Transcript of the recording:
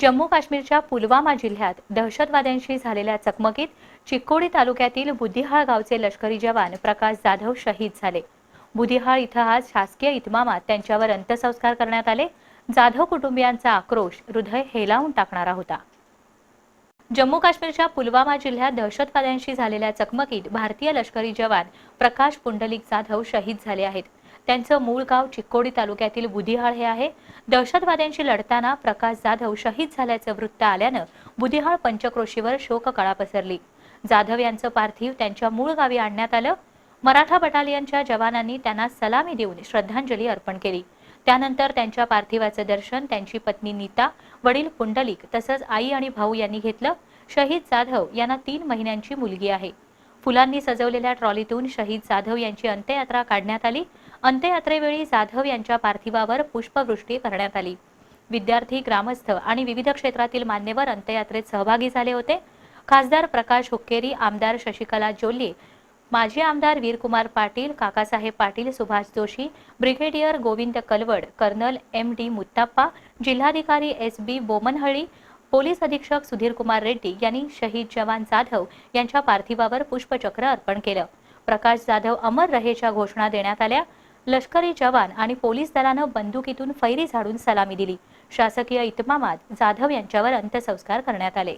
जम्मू काश्मीरच्या पुलवामा जिल्ह्यात दहशतवाद्यांशी झालेल्या चकमकीत चिक्कोडी तालुक्यातील बुद्धिहाळ गावचे लष्करी जवान प्रकाश जाधव शहीद झाले. बुद्धिहाळ इथं आज शासकीय इतमामात त्यांच्यावर अंत्यसंस्कार करण्यात आले. जाधव कुटुंबियांचा आक्रोश हृदय हेलावून टाकणारा होता. जम्मू काश्मीरच्या पुलवामा जिल्ह्यात दहशतवाद्यांशी झालेल्या चकमकीत भारतीय लष्करी जवान प्रकाश पुंडलिक जाधव शहीद झाले आहेत. त्यांचं मूळ गाव चिक्कोडी तालुक्यातील बुधिहाळ हे आहे. दहशतवाद्यांशी लढताना प्रकाश जाधव शहीद झाल्याचं वृत्त आल्यानं बुधिहाळ पंचक्रोशीवर शोककळा पसरली. जाधव यांचं पार्थिव त्यांच्या मूळ गावी आणण्यात आलं. मराठा बटालियनच्या जवानांनी त्यांना सलामी देऊन श्रद्धांजली अर्पण केली. त्यानंतर त्यांच्या पार्थिवाचं दर्शन त्यांची पत्नी नीता वडील पुंडलिक तसंच आई आणि भाऊ यांनी घेतलं. शहीद जाधव यांना तीन महिन्यांची मुलगी आहे. फुलांनी सजवलेल्या ट्रॉलीतून शहीद जाधव यांची अंत्ययात्रा काढण्यात आली. अंत्ययात्रेवेळी जाधव यांच्या पार्थिवावर पुष्पवृष्टी करण्यात आली. विद्यार्थी ग्रामस्थ आणि विविध क्षेत्रातील मान्यवर अंत्ययात्रेत सहभागी झाले होते. खासदार प्रकाश हुक्केरी आमदार शशिकला जोल्ली माजी आमदार Veerkumar Patil Kakasaheb Patil Subhash Joshi brigadier Govind Kalwad colonel M D Muttappa जिल्हाधिकारी एस बी बोमनहळी पोलीस अधीक्षक सुधीर कुमार रेड्डी यांनी शहीद जवान जाधव यांच्या पार्थिवावर पुष्पचक्र अर्पण केलं. प्रकाश जाधव अमर रहेच्या घोषणा देण्यात आल्या. लष्करी जवान आणि पोलीस दलानं बंदुकीतून फैरी झाडून सलामी दिली. शासकीय इतमामात जाधव यांच्यावर अंत्यसंस्कार करण्यात आले.